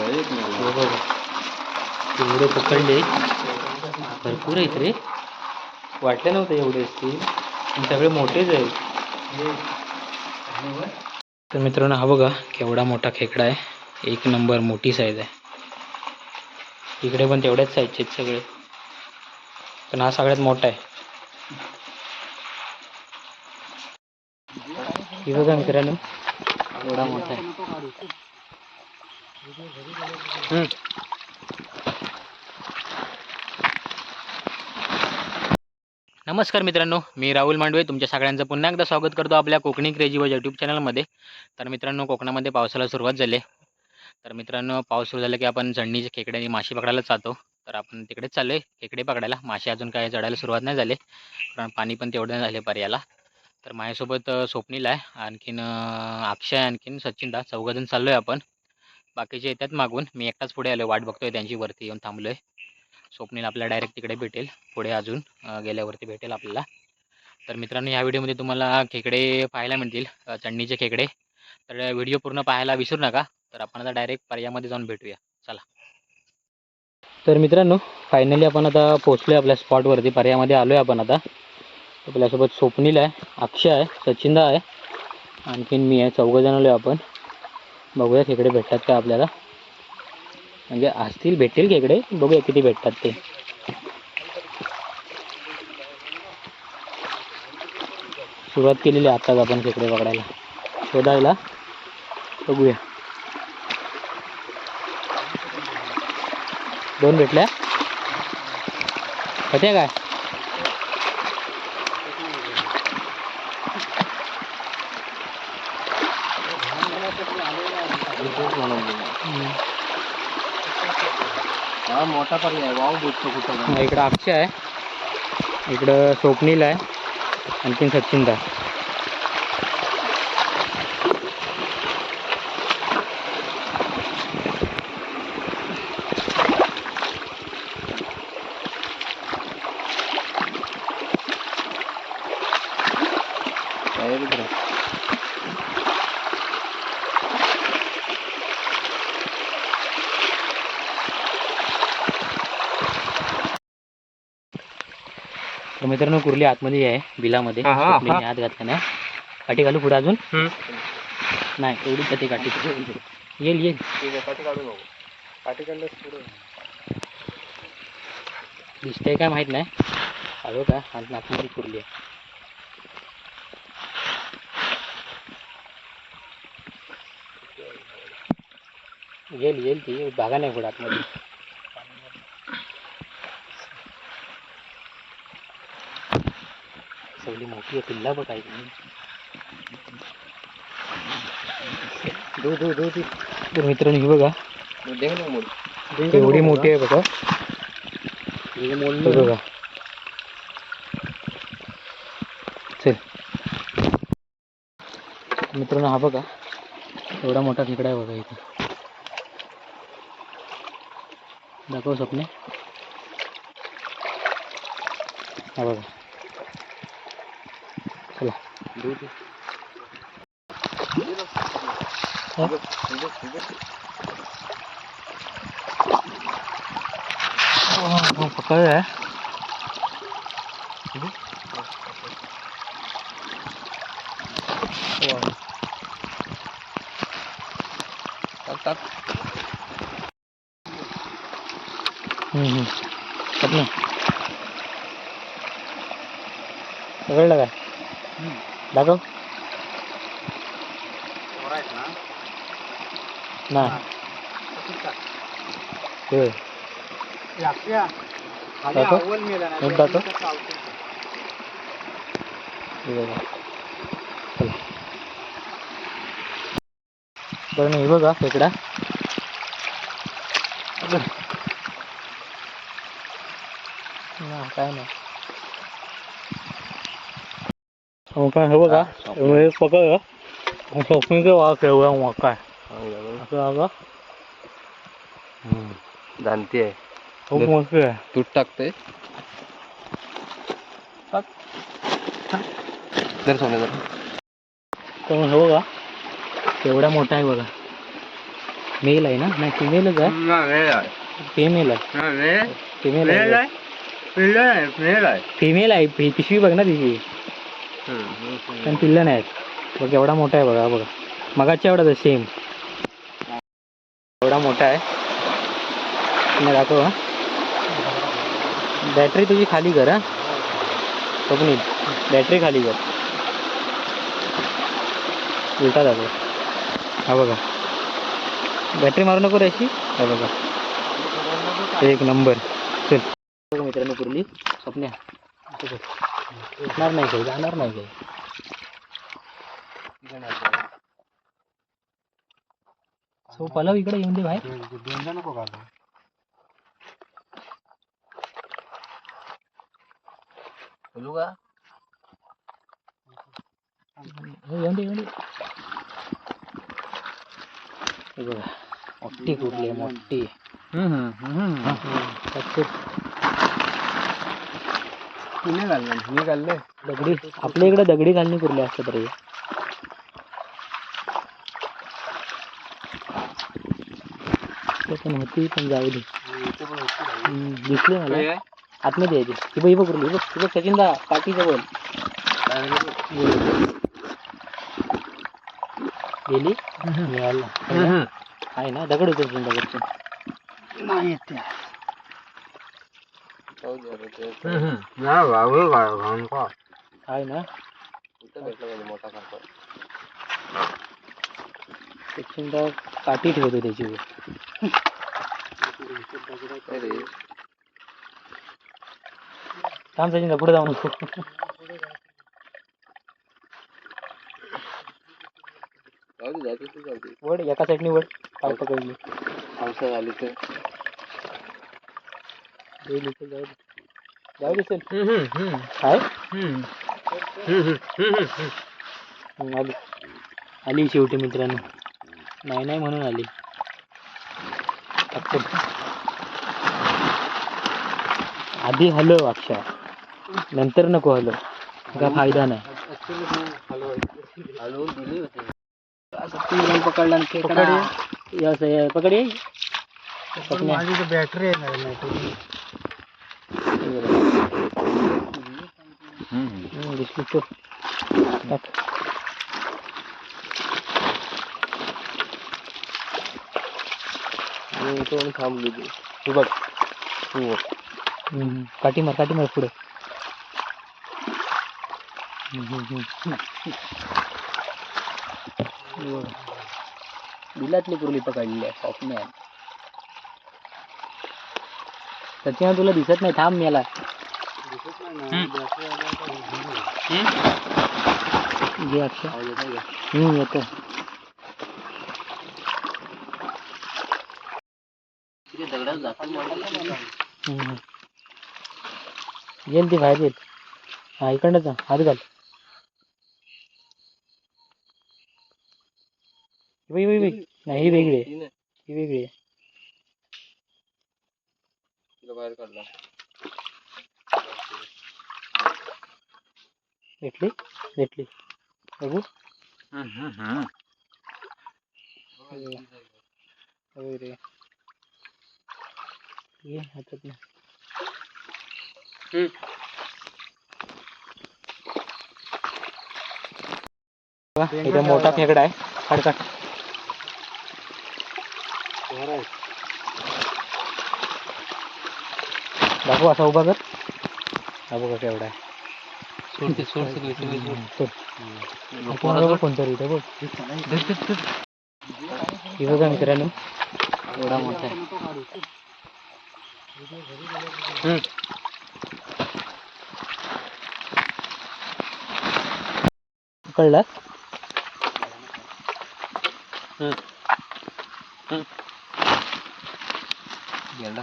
हो, हो. एवढे पकडले. भरपूर आहेत रे. वाटलं नव्हतं एवढे असतील. पण सगळे मोठेच आहेत. तर मित्रांनो हा बघा केवढा मोठा खेकडा आहे. एक नंबर मोठी साईज आहे. इकडे पण तेवढ्याच साईजचे आहेत सगळे. पण हा सगळ्यात मोठा आहे. ही बघा मित्रांनो एवढा मोठा आहे. नमस्कार मित्रांनो मी राहुल मांडवे. तुमच्या सगळ्यांचं पुन्हा एकदा स्वागत करतो आपल्या कोकणी क्रेजी व यूट्यूब चॅनलमध्ये तर मित्रांनो कोकणामध्ये पावसाला सुरुवात झाली आहे. तर मित्रांनो पाऊस सुरू झाला की आपण चढणीचे खेकडे आणि मासे पकडायला जातो. तर आपण तिकडेच चाललो आहे खेकडे पकडायला. मासे अजून काय चढायला सुरुवात नाही झाले. कारण पाणी पण तेवढं नाही झाले पर्याला. तर माझ्यासोबत स्वप्नील आहे. आणखीन अक्षय आणखीन सचिन दा. चौघजण चाललो आहे आपण. बाकीचे येतात मागून. मी एकटाच पुढे आलो वाट बघतोय त्यांची. वरती येऊन थांबलोय. स्वप्नील आपल्याला डायरेक्ट तिकडे भेटेल. पुढे अजून गेल्यावरती भेटेल आपल्याला. तर मित्रांनो या व्हिडिओमध्ये तुम्हाला खेकडे पाहायला मिळतील. चंडीचे चढणीचे खेकडे. तर व्हिडिओ पूर्ण पाहायला विसरू नका. तर आपण आता डायरेक्ट पर्यामध्ये जाऊन भेटूया. चला. तर मित्रांनो फायनली आपण आता पोहोचलो आहे आपल्या स्पॉटवरती पर्यामध्ये आलो आहे आपण आता. आपल्यासोबत स्वप्नील आहे अक्षय आहे सचिनदा आहे. आणखीन मी आहे. चौघजण आलो आपण. बघूया खेकडे भेटतात का आपल्याला. म्हणजे असतील भेटतील खेकडे बघूया किती भेटतात ते. सुरुवात केलेली आहे आत्ताच आपण खेकडे पकडायला शोधायला. बघूया. दोन भेटल्या? होत्या काय? मोठा पर्याय. वाव भेटतो कुठं इकडं अक्षय आहे. इकडं स्वप्नील आहे. आणखीन सचिनदा काय मित्र तर मित्रांनो कुर्ली आतमध्ये आहे बिलामध्ये. आत घातला काठी घालू पुढे अजून? नाही एवढीच जाते काठी? येईल येईल. दिसतंय काय माहीत नाही. आलो का आणि आतमध्ये कुर्ली आहे. येईल येईल ती. बागा नाही पुढे आतमध्ये. सगळी मोठी आहे पिल्ला बघ आहे दो दो दो ती तर मित्रांनो ही बघा. एवढी मोठी आहे बघा. हे बघा. चल. मित्रांनो हा बघा. एवढा मोठा खेकडा आहे बघा इथं. दाखव स्वप्ने. हा बघा. चला हा? हा, पकड आहे टाक टाक हम्म, हम्म. स्वप्ने पकडलं काय दाखव नाही होय. दाखव. एक दाखव. हे बघा चला बघ ना हे बघा खेकडा बघ. ना काय नाही हो काय हे. बघा हा, स्वप्न. हे पकड स्वप्नीचं वाघ केवढा मोठा आहे असं बघा जाणती आहे. खूप. मोठी आहे. तूट टाकते जर सोने जर. तर हे बघा केवढा मोठा आहे बघा. मेल आहे ना? नाही फिमेलच आहे. फिमेल आहे. फिमेल आहे. फिमेल आहे. पि- पिशवी बघ ना तिची. पण पिल्लं नाहीत. बघ एवढा मोठा आहे बघा बघा. मगाच्या एवढाच सेम एवढा मोठा आहे. तुम्ही दाखव हा. बॅटरी तुझी खाली कर हा. स्वप्नील बॅटरी खाली कर. उलटा दाखव हा बघा. बॅटरी मारू नको रे अशी. हा बघा. एक नंबर. चल. मित्रांनो पुरली. स्वप्न्या जाणार नाही काही जाणार नाही काही सो पलव इकडे येऊन दे बाहेर नको बोलू का येऊन दे येऊन दे बघा मोठी आहे मोठी हा, त्यात घाललं मी घाललंय. दगडी. आपल्या इकडे दगडी घालणी कुर्ली असतात रे. ते पण होती पण जाऊ दे. हम्म, दिसली मला. आतमध्ये यायची ही बघ ही बघ कुर्ली ही बघ. ही बघ सचिन दा पाठीचं बोल गेली मिळाला. आहे ना? दगड दगडचं. नाही येते मोठा आहे ना खालचा एक दा काठी ठेवतो त्याची वर. थांब सचिन पुढे जाऊ नको वड एका साईडने वड पाय पकडली पावसा झाली तर जाऊ आली. आली शेवटी मित्रांनो. नाही नाही म्हणून आली. आधी हलव अक्षा नंतर नको हलव. का फायदा नाही. पकडला पकड. माझी बॅटरी आहे हे दिसली टाक. थांबली तू बघ तू काठी मार काठी मार पुढे हम्म, हम्म, हम्म. बिलातली पकडली आहे स्वप्न्या सचिन तुला दिसत नाही थांब मेला घे अक्षा येतो. येईल ती बाहेर येईल हा इकडनं जा हात घाल. वई नाही ही वेगळी आहे. ही वेगळी आहे. बाहेर काढला. भेटली भेटली बघू. होय रे ये हातात ना. इथे मोठा खेकडा आहे. काढ दाखव असा उभा कर. हा बघा केवढा आहे. सोडते सोडते बघा कोणतरी इथे बघ. हे बघा मित्रांनो. एवढा मोठा आहे. कळला? गेला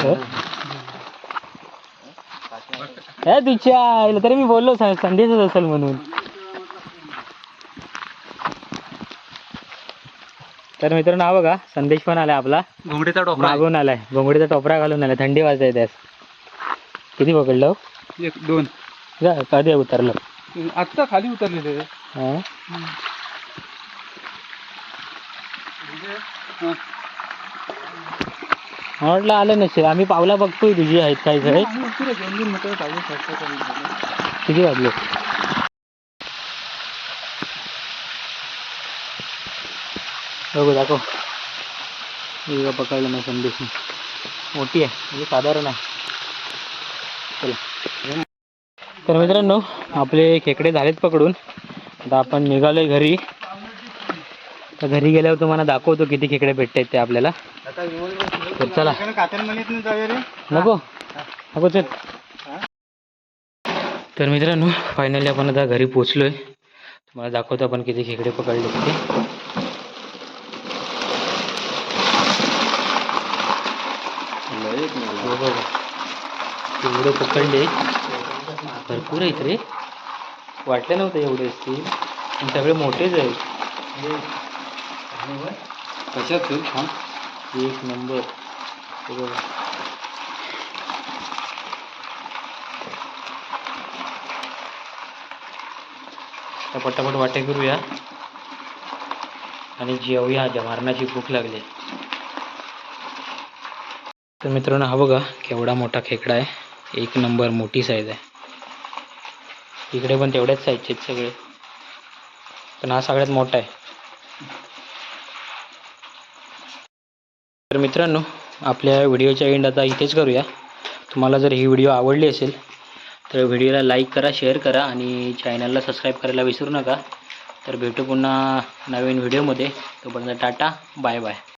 हे? तुझ्या आईला तरी मी बोललो स- संदेशच असेल म्हणून. तर मित्रांनो हा बघा संदेश पण आलाय आपला. घोंगडीचा टोपरा. मागून आलाय. घोंगडीचा टोपरा घालून आलाय. थंडी वाजते त्यास. किती पकडलं हो? एक दोन. जा, कधी उतरलं. आत्ता खाली उतरलेले हा? मला वाटलं आलं नसेल. आम्ही पावला बघतोय तुझी आहेत काय काय किती वाजले? बघू दाखव. बघा पकडलं नाही संदेश. मोठी आहे म्हणजे साधारण आहे. चला. तर मित्रांनो आपले खेकडे झालेत पकडून. आता आपण निघालोय घरी. तर घरी गेल्यावर तुम्हाला दाखवतो किती खेकडे भेटत आहेत ते आपल्याला. तर चला. नको. नको चल तर मित्रांनो फायनली आपण आता घरी पोचलोय तुम्हाला दाखवतो आपण किती खेकडे पकडले ते हो बघा एवढे पकडले. भरपूर आहेत रे. वाटलं नव्हतं एवढे असतील. पण सगळे मोठेच आहेत. कशात तू एक नंबर. हे पटापट वाटे करूया. आणि जेवूया. ज्या मारणाची भूक लागली. तर मित्रांनो हा बघा केवढा मोठा खेकडा आहे. एक नंबर मोठी साईज आहे. इकडे पण तेवढ्याच साईजचे आहेत सगळे. पण हा सगळ्यात मोठा आहे. तर मित्रांनो आपल्या व्हिडिओच्या एंड आता इथेच करूया. तुम्हाला जर ही व्हिडिओ आवडली असेल तर व्हिडिओला लाईक करा शेअर करा आणि चॅनलला सबस्क्राईब करायला विसरू नका. तर भेटू पुन्हा नवीन व्हिडिओमध्ये. तोपर्यंत टाटा बाय बाय